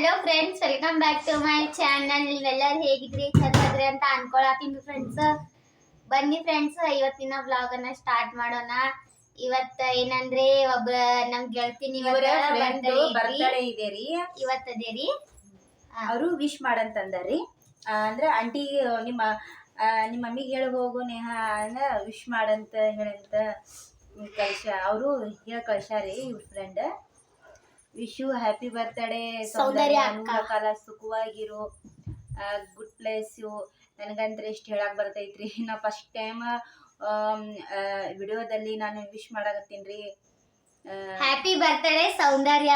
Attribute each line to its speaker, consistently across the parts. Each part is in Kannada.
Speaker 1: Hello friends welcome back to my channel ನೀವೆಲ್ಲರೂ ಹೇಗಿದ್ರಿ ಚೆನ್ನಾಗಿದ್ರಿ ಅಂತ ಅನ್ಕೊಳತೀನಿ ಫ್ರೆಂಡ್ಸ್ ಬನ್ನಿ ಫ್ರೆಂಡ್ಸ್ ಇವತ್ತಿನ ವ್ಲಾಗ್ ಅನ್ನ ಸ್ಟಾರ್ಟ್ ಮಾಡೋಣ. ಇವತ್ತ ಏನಂದ್ರೆ ಒಬ್ಬ ನಮ್
Speaker 2: ಗೆಳತಿ
Speaker 1: birthday
Speaker 2: ಇದೆ ರೀ.
Speaker 1: ಇವತ್ತದೇ ರೀ.
Speaker 2: ಅವರು ವಿಶ್ ಮಾಡಂತಂದಾರಿ ಅಂದ್ರೆ ಆಂಟಿ ನಿಮ್ಮ ನಿಮ್ಮ ಮಮ್ಮಿಗೆ ಹೇಳಿ ಹೋಗು ನೇಹ ಅಂದ್ರೆ ವಿಶ್ ಮಾಡಂತ ಹೇಳಂತ ಕಳ್ಸ ಅವರು ಹೇಳಿ ಕಳ್ಸಾರಿ ಇವ್ರ friend wish you happy birthday
Speaker 1: Soundarya.
Speaker 2: Soundarya ಕಾಲ ಸುಖವಾಗಿರು. ಗುಡ್ ಪ್ಲೇಸ್ ನನಗಂದ್ರೆ ಎಷ್ಟು ಹೇಳಕ್ ಬರ್ತೈತ್ರಿ. ನಾ ಫಸ್ಟ್ ಟೈಮ್ ವಿಡಿಯೋದಲ್ಲಿ ನಾನು wish ಮಾಡಾಕತ್ತೀನ್ರಿ
Speaker 1: happy birthday Soundarya.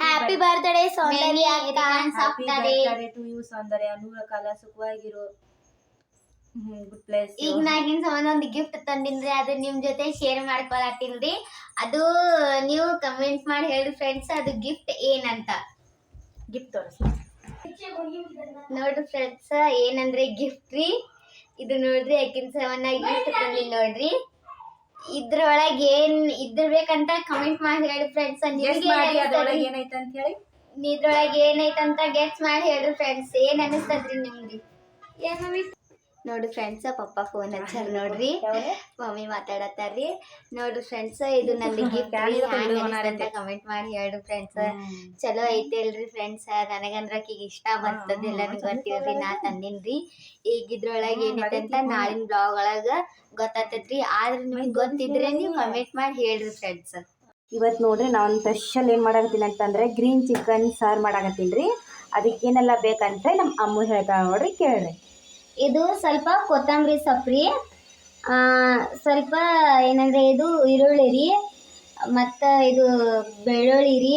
Speaker 1: Happy birthday Soundarya
Speaker 2: birthday to you Soundarya. ನೂರ ಕಾಲ ಸುಖವಾಗಿರು. ಪ್ಲೇಸ್
Speaker 1: ಈಗ ನಾಗಿನ ಸಂಬಂಧ ಒಂದು ಗಿಫ್ಟ್ ತಂದಿನ್ರಿ ಅದು ನಿಮ್ ಜೊತೆ ಶೇರ್ ಮಾಡ್ಕೊಳತ್ತೀನ್ರಿ. ಅದು ನೀವು ಕಮೆಂಟ್ ಮಾಡಿ ಹೇಳಿ ಫ್ರೆಂಡ್ಸ್ ಅದು ಗಿಫ್ಟ್ ಏನಂತ?
Speaker 2: ಗಿಫ್ಟ್ ತೋರಿಸಿ.
Speaker 1: ನೋಡ್ರಿ ಫ್ರೆಂಡ್ಸ್ ಏನಂದ್ರೆ ಗಿಫ್ಟ್ ರೀ? ಇದು ನೋಡ್ರಿ ಯಾಕಿನ ಸಮಾನ ಗಿಫ್ಟ್ ತಂದಿ ನೋಡ್ರಿ. ಇದ್ರೊಳಗೆ ಏನ್ ಇದ್ರಬೇಕಂತ ಕಮೆಂಟ್ ಮಾಡಿ ಹೇಳಿ ಫ್ರೆಂಡ್ಸ್
Speaker 2: ಗೆಸ್ ಮಾಡಿ ಅದ್ರೊಳಗೆ ಏನೈತೆ ಅಂತ ಹೇಳಿ?
Speaker 1: ಇದ್ರೊಳಗೆ ಏನೈತಂತ ಗೆಸ್ ಮಾಡಿ ಹೇಳ್ರಿ ಫ್ರೆಂಡ್ಸ್ ಏನ್ ಅನಿಸ್ತದ್ರಿ ನಿಮ್ಗೆ ನೋಡ್ರಿ ಫ್ರೆಂಡ್ಸ್ ಪಪ್ಪ ಫೋನ್ ಹಚ್ಚಾರ ನೋಡ್ರಿ. ಮಮ್ಮಿ ಮಾತಾಡತ್ತಾರ್ರಿ. ನೋಡ್ರಿ ಫ್ರೆಂಡ್ಸ್ ಇದು ನಂದು ಗಿಫ್ಟ್ ಕಮೆಂಟ್ ಮಾಡಿ ಹೇಳ್ರಿ ಫ್ರೆಂಡ್ಸ್ ಚಲೋ ಐತೆಲ್ರಿ ಫ್ರೆಂಡ್ಸ್ ನನಗಂದ್ರ ಈಗ ಇಷ್ಟ ಬರ್ತದಿಲ್ಲ ನನಗೆ ಗೊತ್ತಿಲ್ರಿ ನಾ ತಂದಿನ್ರಿ. ಈಗ ಇದ್ರೊಳಗೆ ಏನೈತೆ ಅಂತ ನಾಳಿನ ಬ್ಲಾಗ್ ಒಳಗ ಗೊತ್ತಾತೈತ್ರಿ. ಆದ್ರೆ ನಿಮ್ಗೆ ಗೊತ್ತಿದ್ರೆ ನೀವು ಕಮೆಂಟ್ ಮಾಡಿ ಹೇಳ್ರಿ ಫ್ರೆಂಡ್ಸ್
Speaker 2: ಇವತ್ತು ನೋಡ್ರಿ ನಾನು ಸ್ಪೆಷಲ್ ಏನು ಮಾಡಾಕತ್ತೀನಿ ಅಂತಂದ್ರೆ ಗ್ರೀನ್ ಚಿಕನ್ ಸಾರು ಮಾಡಾಕತ್ತೀನಿ ರೀ. ಅದಕ್ಕೇನೆಲ್ಲ ಬೇಕಂತ ನಮ್ಮ ಅಮ್ಮ ಹೇಳ್ತಾಳೆ ನೋಡ್ರಿ ಕೇಳ್ರಿ.
Speaker 1: ಇದು ಸ್ವಲ್ಪ ಕೊತ್ತಂಬರಿ ಸೊಪ್ಪು ಸ್ವಲ್ಪ ಏನಂದ್ರೆ ಇದು ಈರುಳ್ಳಿ ರೀ. ಮತ್ತು ಇದು ಬೆಳ್ಳುಳ್ಳಿ ರೀ.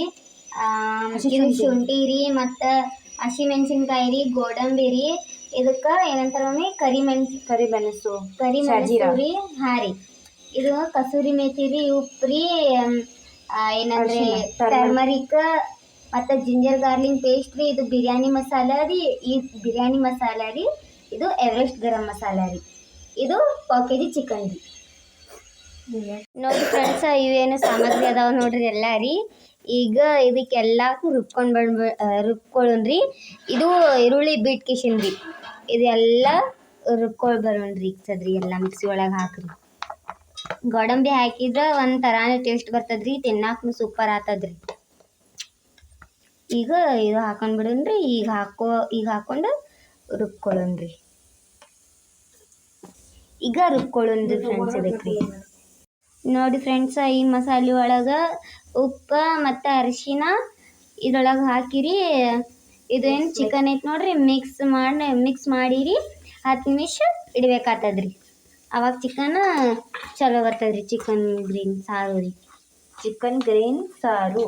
Speaker 1: ಇದು ಶುಂಠಿ. ರೀ ಮತ್ತು ಹಸಿಮೆಣಸಿನ್ಕಾಯಿ ರೀ ಗೋಡಂಬಿ ರೀ. ಇದಕ್ಕೆ ಏನಂತಾರ ಮಮ್ಮಿ ಕರಿಮೆಣಸು
Speaker 2: ಕರಿಮೆಣಸು
Speaker 1: ಕರಿ
Speaker 2: ಶಾಜೀರಾ.
Speaker 1: ಮೆಣಸು ರೀ. ಹಾಂ ರೀ. ಇದು ಕಸೂರಿ ಮೇಥಿ ರೀ ಉಪ್ಪು ರೀ. ಏನಂದ್ರೆ ಟರ್ಮರಿಕ್ ಮತ್ತು ಜಿಂಜರ್ ಗಾರ್ಲಿಕ್ ಪೇಸ್ಟ್ ರೀ. ಇದು ಬಿರಿಯಾನಿ ಮಸಾಲ ರೀ. ಈ ಬಿರಿಯಾನಿ ಮಸಾಲ ರೀ. ಇದು ಎವರೆಸ್ಟ್ ಗರಂ ಮಸಾಲ ರೀ. ಇದು ಪಾವ್ ಕೆ ಜಿ ಚಿಕನ್ ರೀ. ನೋಡಿ ಫ್ರೆಂಡ್ಸ್ ಇವೇನು ಸಾಮಗ್ರಿ ಅದಾವ ನೋಡ್ರಿ ಎಲ್ಲ ರೀ. ಈಗ ಇದಕ್ಕೆಲ್ಲ ರುಬ್ಕೊಂಡು ಬಂದ್ ರುಬ್ಕೊಳ್ಳೋಣ್ರಿ ಇದು ಈರುಳ್ಳಿ ಬಿಟ್ ಕಿಶನ್ ರೀ. ಇದೆಲ್ಲ ರುಬ್ಕೊಂಡು ಬರೋಣ್ರಿ ಸದ್ರಿ ಎಲ್ಲ ಮಿಕ್ಸಿ ಒಳಗೆ ಹಾಕ್ರಿ. ಗೋಡಂಬಿ ಹಾಕಿದ್ರೆ ಒಂದು ಥರಾನೇ ಟೇಸ್ಟ್ ಬರ್ತದ್ರಿ ತಿನ್ನಾಕು ಸೂಪರ್ ಆತದ್ರಿ. ಈಗ ಇದು ಹಾಕೊಂಡ್ ಬಿಡೋಣ್ರಿ ಈಗ ಹಾಕೋ, ಈಗ ಹಾಕೊಂಡು ರುಬ್ಕೊಳ್ಳೋಣ್ರಿ ಈಗ ರುಬ್ಕೊಳ್ಳೋಣ್ರಿ ಫ್ರೆಂಡ್ಸ್ ಇದಕ್ಕೆ ನೋಡಿ ಫ್ರೆಂಡ್ಸ್ ಈ ಮಸಾಲೆ ಒಳಗೆ ಉಪ್ಪು ಮತ್ತು ಅರಿಶಿನ ಇದ್ರೊಳಗೆ ಹಾಕಿರಿ. ಇದೇನು ಚಿಕನ್ ಐತೆ ನೋಡ್ರಿ ಮಿಕ್ಸ್ ಮಾಡಿ ಮಿಕ್ಸ್ ಮಾಡಿರಿ. ಹತ್ತು ನಿಮಿಷ ಇಡ್ಬೇಕಾಗ್ತದ್ರಿ ಅವಾಗ ಚಿಕನ್ ಚಲೋ ಬರ್ತದ್ರಿ ಚಿಕನ್ ಗ್ರೀನ್ ಸಾರು ರೀ.
Speaker 2: ಚಿಕನ್ ಗ್ರೀನ್ ಸಾರು.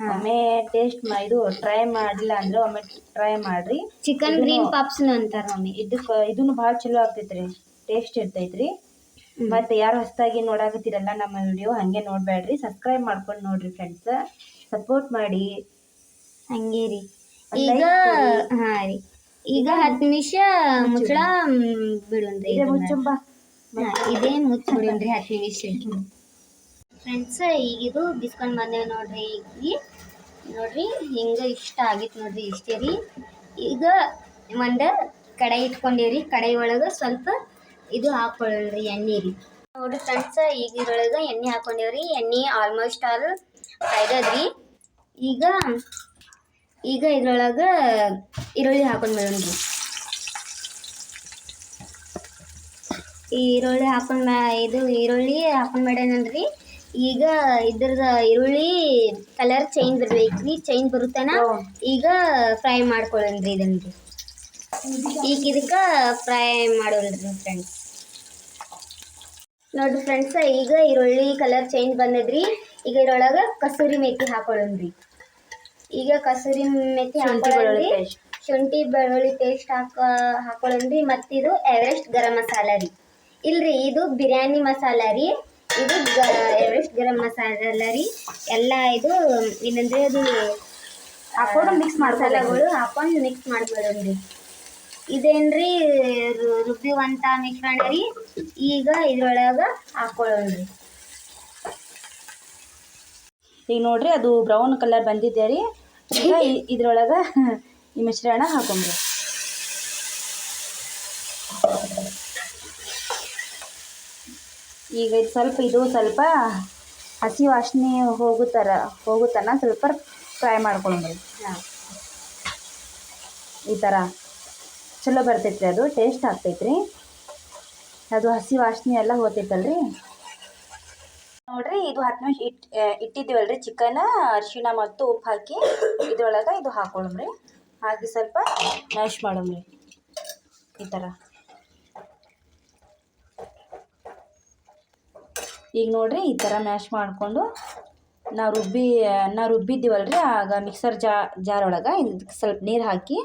Speaker 2: ಒಮ್ಮೆ ಟೇಸ್ಟ್ ಇದು ಟ್ರೈ ಮಾಡಿಲ್ಲ ಅಂದ್ರೆ ಒಮ್ಮೆ ಟ್ರೈ ಮಾಡ್ರಿ.
Speaker 1: ಚಿಕನ್ ಗ್ರೀನ್ ಪಾಪ್ಸ್ ಅಂತಾರ ಮಮ್ಮಿ.
Speaker 2: ಇದಕ್ಕೆ ಇದನ್ನು ಭಾಳ ಚಲೋ ಆಗ್ತೈತ್ರಿ. ಟೇಸ್ಟ್ ಇರ್ತೈತ್ರಿ. ಮತ್ತೆ ಯಾರು ಹೊಸದಾಗಿ ನೋಡಾಕತ್ತೀರಲ್ಲ ನಮ್ಮ ವಿಡಿಯೋ ಹಂಗೆ ನೋಡ್ಬೇಡ್ರಿ ಸಬ್ಸ್ಕ್ರೈಬ್ ಮಾಡ್ಕೊಂಡು ನೋಡ್ರಿ ಫ್ರೆಂಡ್ಸ್ ಸಪೋರ್ಟ್ ಮಾಡಿ.
Speaker 1: ಹಂಗೆ ರೀ. ಈಗ ಹಾ ರೀ. ಈಗ ಹತ್ತು ನಿಮಿಷ ಮುಚ್ಚಳ ಬಿಡೋಣ್ರಿ
Speaker 2: ಇದೆ ಮುಚ್ಚು
Speaker 1: ಹಾ, ಇದೇ ಮುಚ್ಚಿ ಬಿಡೋಣ್ರಿ ಹತ್ತು ನಿಮಿಷ. ಫ್ರೆಂಡ್ಸ್ ಈಗಿದು ಬಿಸ್ಕೊಂಡು ಬಂದೇವೆ ನೋಡ್ರಿ ಈಗ ನೋಡ್ರಿ, ಹಿಂಗೆ ಇಷ್ಟ ಆಗಿತ್ತು ನೋಡ್ರಿ ಇಷ್ಟೇ ರೀ. ಈಗ ಒಂದು ಕಡಾಯಿ ಇಟ್ಕೊಂಡೇವ್ರಿ. ಕಡಾಯಿ ಒಳಗೆ ಸ್ವಲ್ಪ ಇದು ಹಾಕೊಳ್ಳೋಣ್ರಿ, ಎಣ್ಣೆ ರೀ. ನೋಡ್ರಿ ಫ್ರೆಂಡ್ಸ್ ಈಗ ಇದ್ರೊಳಗೆ ಎಣ್ಣೆ ಹಾಕೊಂಡೇವ್ರಿ. ಎಣ್ಣೆ ಆಲ್ಮೋಸ್ಟ್ ಆಲ್ ಕಾಯ್ದದ್ರಿ ಈಗ ಈಗ ಇದ್ರೊಳಗೆ ಈರುಳ್ಳಿ ಹಾಕೊಂಡು ಈ ಈರುಳ್ಳಿ ಹಾಕೊಂಡು ಇದು ಈರುಳ್ಳಿ ಹಾಕೊಂಡ್ ಮೇಡನಂದ್ರಿ ಈಗ ಇದ್ರದ ಈರುಳ್ಳಿ ಕಲರ್ ಚೇಂಜ್ ಬರ್ಬೇಕ್ರಿ ಚೇಂಜ್ ಬರುತ್ತಾನ? ಈಗ ಫ್ರೈ ಮಾಡ್ಕೊಳ್ಳೋಣ್ರಿ ಇದನ್ರಿ. ಈಗ ಇದಕ್ಕೆ ಫ್ರೈ ಮಾಡೋಣ್ರಿ ಫ್ರೆಂಡ್ಸ್ ನೋಡ್ರಿ ಫ್ರೆಂಡ್ಸ್ ಈಗ ಈರುಳ್ಳಿ ಕಲರ್ ಚೇಂಜ್ ಬಂದದ್ರಿ. ಈಗ ಇದ್ರೊಳಗೆ ಕಸೂರಿ ಮೇಥಿ ಹಾಕೊಳ್ಳೋಣ್ರಿ ಈಗ ಕಸೂರಿ ಮೇಥಿ
Speaker 2: ಹಾಕೊಳ್ಳಿ
Speaker 1: ಶುಂಠಿ ಬೆಳ್ಳುಳ್ಳಿ ಪೇಸ್ಟ್ ಹಾಕ ಹಾಕೊಳ್ಳೋಣ್ರಿ ಮತ್ತಿದು ಎವರೆಸ್ಟ್ ಗರಂ ಮಸಾಲ ರೀ. ಇಲ್ರಿ ಇದು ಬಿರಿಯಾನಿ ಮಸಾಲ ರೀ. ಇದು ಎವರೆಸ್ಟ್ ಗರಂ ಮಸಾಲ ರೀ ಎಲ್ಲ ಇದು, ಏನಂದ್ರೆ ಅದು
Speaker 2: ಹಾಕೊಂಡು ಮಿಕ್ಸ್
Speaker 1: ಮಸಾಲೆಗಳು ಹಾಕೊಂಡು ಮಿಕ್ಸ್ ಮಾಡ್ಬೇಡ್ರಿ ಇದೇನ್ರಿ ರುಬ್ಬಿವಂತ ಮಿಶ್ರಣ ರೀ, ಈಗ ಇದ್ರೊಳಗೆ ಹಾಕೊಳ್ಳೋಣ್ರಿ
Speaker 2: ಈಗ ನೋಡ್ರಿ ಅದು ಬ್ರೌನ್ ಕಲರ್ ಬಂದಿದೆ ರೀ. ಈಗ ಇದ್ರೊಳಗೆ ಈ ಮಿಶ್ರಣ ಹಾಕೊಂಬ್ರಿ ಈಗ ಇದು ಸ್ವಲ್ಪ ಇದು ಸ್ವಲ್ಪ ಹಸಿ ವಾಸನೆ ಹೋಗೋ ಥರ ಹೋಗೋ ತನಕ ಸ್ವಲ್ಪ ಫ್ರೈ ಮಾಡ್ಕೊಂಡ್ರಿ
Speaker 1: ಹಾಂ.
Speaker 2: ಈ ಥರ ಚಲೋ ಬರ್ತೈತ್ರಿ ಅದು ಟೇಸ್ಟ್ ಆಗ್ತೈತ್ರಿ. ಅದು ಹಸಿ ವಾಸನೆ ಎಲ್ಲ ಹೋಗ್ತೈತಲ್ರಿ ನೋಡ್ರಿ ಇದು ಹತ್ತು ನಿಮಿಷ ಇಟ್ ಇಟ್ಟಿದ್ದೀವಲ್ರಿ ಚಿಕನ್ ಅರಿಶಿಣ ಮತ್ತು ಉಪ್ಪು ಹಾಕಿ ಇದ್ರೊಳಗೆ ಇದು ಹಾಕೊಳ್ಳಮ್ರಿ ಹಾಕಿ ಸ್ವಲ್ಪ ಮ್ಯಾಶ್ ಮಾಡಮ್ರಿ ಈ ಥರ ಈಗ ನೋಡಿರಿ ಈ ಥರ ಮ್ಯಾಶ್ ಮಾಡಿಕೊಂಡು ನಾವು ರುಬ್ಬಿ ನಾವು ರುಬ್ಬಿದ್ದೀವಲ್ರಿ ಆಗ ಮಿಕ್ಸರ್ ಜಾ ಜಾರ್ ಒಳಗೆ ಇದಕ್ಕೆ ಸ್ವಲ್ಪ ನೀರು ಹಾಕಿ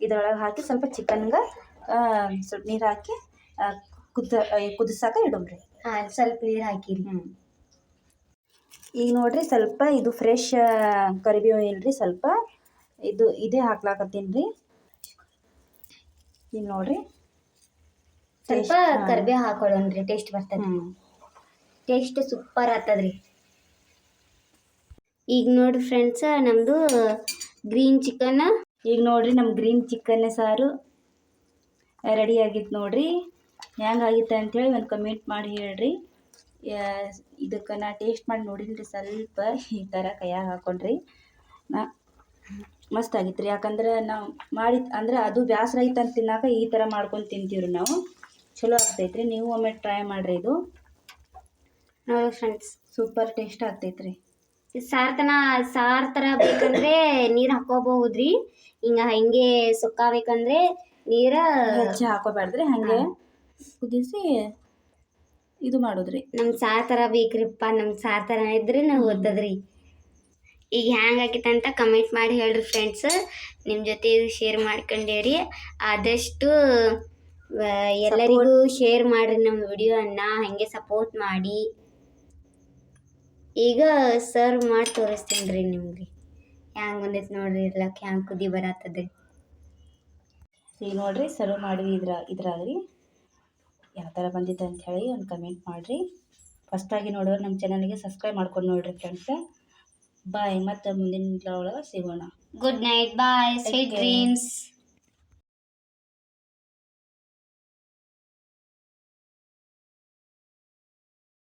Speaker 2: ಇದ್ರೊಳಗೆ ಹಾಕಿ ಸ್ವಲ್ಪ ಚಿಕನ್ಗೆ ಸ್ವಲ್ಪ ನೀರು ಹಾಕಿ ಕುದ ಕುದಿಸಾಕ ರೀ
Speaker 1: ಹಾಂ ಸ್ವಲ್ಪ ನೀರು ಹಾಕಿರಿ.
Speaker 2: ಹ್ಞೂ ಈಗ ನೋಡಿರಿ ಸ್ವಲ್ಪ ಇದು ಫ್ರೆಶ್ ಕರಿಬೇವು ಇಲ್ರಿ ಸ್ವಲ್ಪ ಇದು ಇದೇ ಹಾಕ್ಲಾಕತ್ತೀನಿ ರೀ ಈಗ ನೋಡಿರಿ.
Speaker 1: ಸ್ವಲ್ಪ ಕರ್ಬೇವು ಹಾಕೊಳ್ಳೋಣ್ರಿ ಟೇಸ್ಟ್ ಬರ್ತದೆ. ಟೇಸ್ಟ್ ಸೂಪರ್ ಆಗ್ತದ್ರಿ. ಈಗ ನೋಡಿ ಫ್ರೆಂಡ್ಸ ನಮ್ಮದು ಗ್ರೀನ್ ಚಿಕನ್
Speaker 2: ಈಗ ನೋಡ್ರಿ ನಮ್ಮ ಗ್ರೀನ್ ಚಿಕನ್ ಸಾರು ರೆಡಿ ಆಗಿತ್ತು ನೋಡ್ರಿ. ಅಂತ ಹೇಳಿ ಒಂದು ಕಮೆಂಟ್ ಮಾಡಿ ಹೇಳ್ರಿ. ಇದಕ್ಕೆ ನಾ ಟೇಸ್ಟ್ ಮಾಡಿ ನೋಡಿನ್ರಿ ಸ್ವಲ್ಪ ಈ ಥರ ಕೈಯಾಗ ಹಾಕೊಂಡ್ರಿ. ನಾ ಮಸ್ತ್ ಆಗಿತ್ತು ರೀ ಯಾಕಂದ್ರೆ ನಾವು ಮಾಡಿ ಅಂದ್ರೆ ಅದು ಬ್ಯಾಸರ ಐತೆ ಅಂತ ತಿನ್ನಾಕ ಈ ಥರ ಮಾಡ್ಕೊಂಡು ತಿಂತೀವಿ ರೀ ನಾವು. ಚಲೋ ಆಗ್ತೈತ್ರಿ. ನೀವು ಒಮ್ಮೆ ಟ್ರೈ ಮಾಡಿರಿ ಇದು.
Speaker 1: ನೋಡಿ ಫ್ರೆಂಡ್ಸ್
Speaker 2: ಸೂಪರ್ ಟೇಸ್ಟ್ ಆಗ್ತೈತ್ರಿ.
Speaker 1: ಸಾರ್ ಸಾರ್ತನ ಸಾರ್ ಥರ ಬೇಕಂದ್ರೆ ನೀರು ಹಾಕೋಬಹುದ್ರಿ. ಹಿಂಗ ಹಿಂಗೆ ಸುಕ್ಕಾಬೇಕಂದ್ರೆ ನೀರ
Speaker 2: ಹೆಚ್ಚು ಹಾಕೋಬೇಡ್ದ್ರಿ ಹಂಗೆ ಕುದಿಸಿ ಇದು ಮಾಡೋದ್ರಿ.
Speaker 1: ನಮ್ಗೆ ಸಾರ್ ಥರ ಬೇಕ್ರಿಪ್ಪ ನಮ್ಗೆ ಸಾರ್ ಥರ ಇದ್ರೆ ನಾವು ಓದ್ತದ್ರಿ ಈಗ ಹ್ಯಾಂಗೆ ಆಗೈತೆ ಅಂತ ಕಮೆಂಟ್ ಮಾಡಿ ಹೇಳ್ರಿ ಫ್ರೆಂಡ್ಸ್ ನಿಮ್ಮ ಜೊತೆ ಇದು ಶೇರ್ ಮಾಡ್ಕೊಂಡೇವ್ರಿ ಆದಷ್ಟು ಎಲ್ಲರಿಗೂ ಶೇರ್ ಮಾಡಿರಿ ನಮ್ಮ ವಿಡಿಯೋನ ಹಾಗೆ ಸಪೋರ್ಟ್ ಮಾಡಿ. ಈಗ ಸರ್ವ್ ಮಾಡಿ ತೋರಿಸ್ತೀನಿ ರೀ ನಿಮ್ಗೆ. ಹ್ಯಾಂಗೆ ಬಂದೈತೆ ನೋಡ್ರಿ ಇರ್ಲಕ್ಕೆ ಹ್ಯಾಂಗ ಕುದಿ ಬರತ್ತದೆ.
Speaker 2: ಈಗ ನೋಡ್ರಿ ಸರ್ವ್ ಮಾಡಿ ಇದ್ರ ಇದ್ರಾಗ್ರಿ. ಯಾವ ಥರ ಬಂದಿತ್ತು ಅಂತ ಹೇಳಿ ಒಂದು ಕಮೆಂಟ್ ಮಾಡಿರಿ. ಫಸ್ಟಾಗಿ ನೋಡೋರು ನಮ್ಮ ಚಾನಲ್ಗೆ ಸಬ್ಸ್ಕ್ರೈಬ್ ಮಾಡ್ಕೊಂಡು ನೋಡಿರಿ ಫ್ರೆಂಡ್ಸ್ ಬಾಯ್ ಮತ್ತೆ ಮುಂದಿನ ಒಳಗೆ ಸಿಗೋಣ.
Speaker 1: Good night bye sweet. Dreams